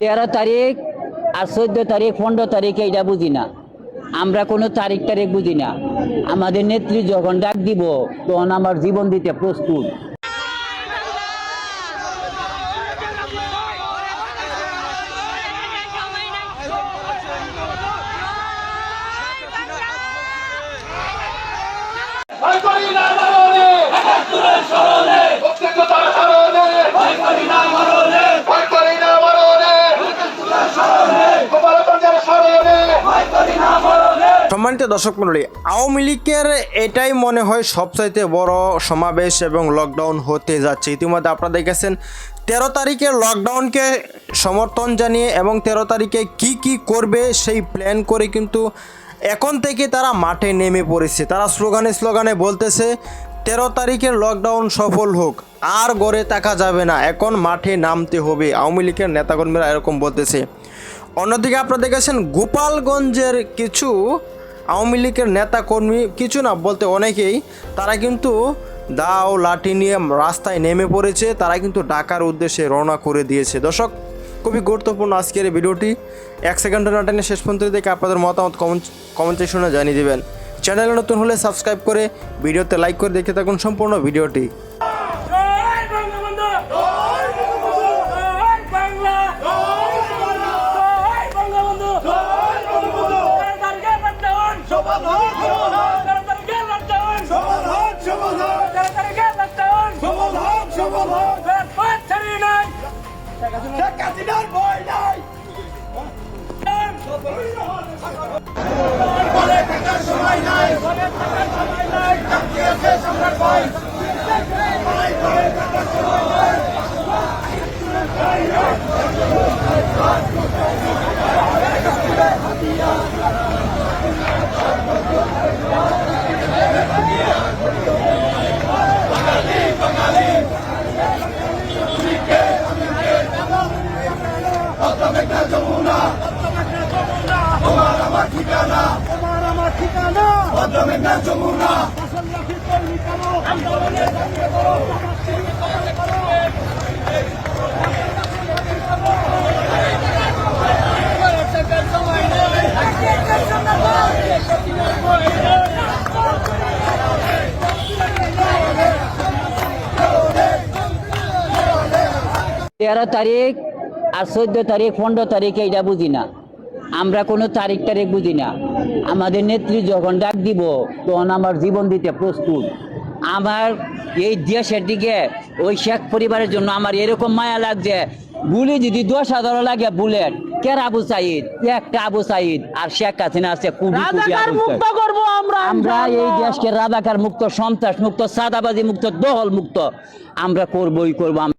তেরো তারিখ আর চোদ্দ তারিখ, পনেরো তারিখ এইটা বুঝি না। আমরা কোনো তারিখ তারিখ বুঝি না। আমাদের নেত্রী যখন ডাক দিব, তখন আমার জীবন দিতে প্রস্তুত। সম্মানিত দর্শক মণ্ডলী আওয়ামী লীগের এটাই মনে হয় সবচাইতে বড় সমাবেশ এবং লকডাউন হতে যাচ্ছে। ইতিমধ্যে আপনারা দেখেছেন, তেরো তারিখে লকডাউনকে সমর্থন জানিয়ে এবং তেরো তারিখে কি কি করবে সেই প্ল্যান করে কিন্তু এখন থেকে তারা মাঠে নেমে পড়েছে। তারা স্লোগানে স্লোগানে বলতেছে, তেরো তারিখের লকডাউন সফল হোক, আর গড়ে থাকা যাবে না, এখন মাঠে নামতে হবে, আওয়ামী লীগের নেতাকর্মীরা এরকম বলতেছে। অন্যদিকে আপনারা দেখেছেন, গোপালগঞ্জের কিছু আওয়ামী লীগের নেতাকর্মী কিছু না বলতে অনেকেই, তারা কিন্তু দাও, লাঠি নিয়ে রাস্তায় নেমে পড়েছে, তারা কিন্তু ডাকার উদ্দেশ্যে রওনা করে দিয়েছে। দর্শক, খুবই গুরুত্বপূর্ণ আজকের এই ভিডিওটি। এক সেকেন্ডের না টেনে শেষ পর্যন্ত দেখে আপনাদের মতামত কমেন্ট কমেন্ট সেকশনে জানিয়ে দেবেন। চ্যানেলে নতুন হলে সাবস্ক্রাইব করে ভিডিওতে লাইক করে দেখে থাকুন সম্পূর্ণ ভিডিওটি। Bye. ভদ্রমেঘনা যমুনা তেরো তারিখ আর চোদ্দ তারিখ, পনেরো তারিখ এইটা বুঝি না। আমরা কোনো তারিখ তারিখ বুঝি না। আমাদের নেত্রী যখন ডাক দিব তখন আমার জীবন দিতে প্রস্তুত। আমার এই দেশের দিকে ওই শেখ পরিবারের জন্য আমার এরকম মায়া লাগছে। গুলি যদি দশ হাজারও লাগে বুলেট কের আবু সাইদ? একটা আবু সাইদ আর শেখ হাসিনা আছে কুবি করব আমরা আমরা এই দেশকে রাজাকার মুক্ত সন্ত্রাস মুক্ত সাদাবাজি মুক্ত দহল মুক্ত আমরা করবই করব। আমরা